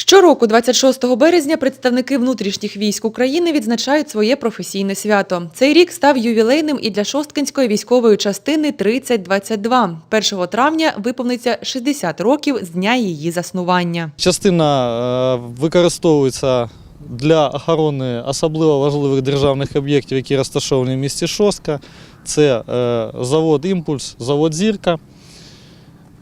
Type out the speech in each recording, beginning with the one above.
Щороку, 26 березня, представники внутрішніх військ України відзначають своє професійне свято. Цей рік став ювілейним і для Шосткинської військової частини 3022. 1 травня виповниться 60 років з дня її заснування. Частина е, використовується для охорони особливо важливих державних об'єктів, які розташовані в місті Шостка. Це е, завод Імпульс, завод Зірка.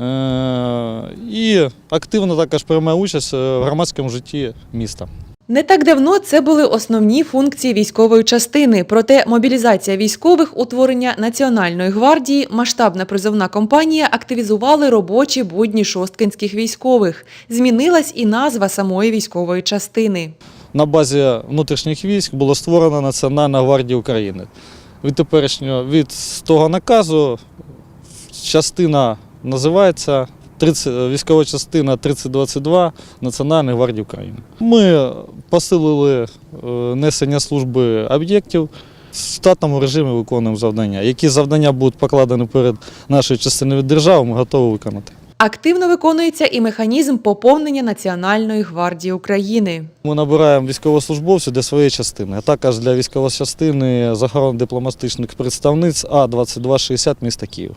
Е, І активно також приймає участь е, в громадському житті міста. Не так давно це були основні функції військової частини. Проте мобілізація військових, утворення Національної гвардії, масштабна призовна кампанія активізували робочі будні шосткинських військових. Змінилась і назва самої військової частини. На базі внутрішніх військ було створено Національна гвардія України. Від теперішнього від того наказу частина називається 30, військова частина 3022 Національної гвардії України. Ми посилили е, несення служби об'єктів. В штатному режимі виконуємо завдання. Які завдання будуть покладені перед нашою частиною держави, ми готові виконати. Активно виконується і механізм поповнення Національної гвардії України. Ми набираємо військовослужбовців для своєї частини, а також для військової частини з охорони дипломатичних представниць А-2260 міста Київ.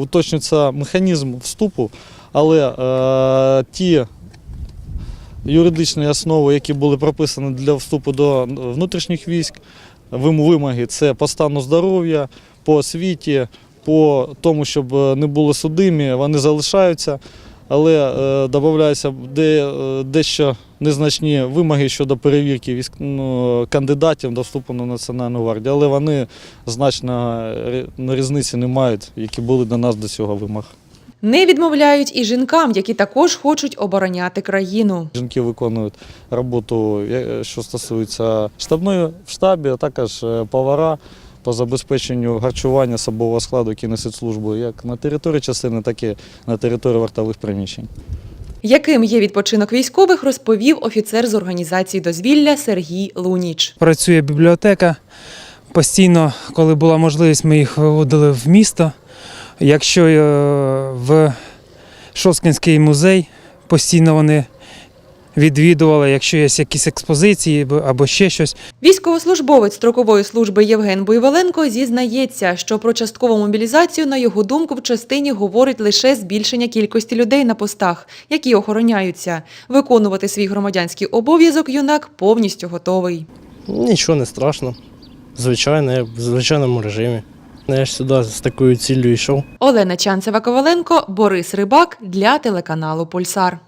Уточнюється механізм вступу, але е, ті юридичні основи, які були прописані для вступу до внутрішніх військ, вимоги це по стану здоров'я, по освіті, по тому, щоб не були судимі, вони залишаються але е, додаються де, е, дещо незначні вимоги щодо перевірки військ, ну, кандидатів до вступу на Національну гвардію, але вони значно різниці не мають, які були до нас до цього вимог. Не відмовляють і жінкам, які також хочуть обороняти країну. Жінки виконують роботу, е, що стосується штабної в штабі, а також е, повара по забезпеченню харчування особового складу, несуть службу як на території частини, так і на території вартових приміщень. Яким є відпочинок військових, розповів офіцер з організації дозвілля Сергій Луніч. Працює бібліотека. Постійно, коли була можливість, ми їх виводили в місто. Якщо е, в Шосткинський музей постійно вони відвідували, якщо є якісь експозиції або- ще щось. Військовослужбовець строкової служби Євген Буйволенко зізнається, що про часткову мобілізацію, на його думку, в частині говорить лише збільшення кількості людей на постах, які охороняються. Виконувати свій громадянський обов'язок юнак повністю готовий. Нічого не страшно. Звичайно, я в звичайному режимі. Я ж сюди з такою ціллю йшов. Олена Чанцева Коваленко, Борис Рибак для телеканалу Пульсар.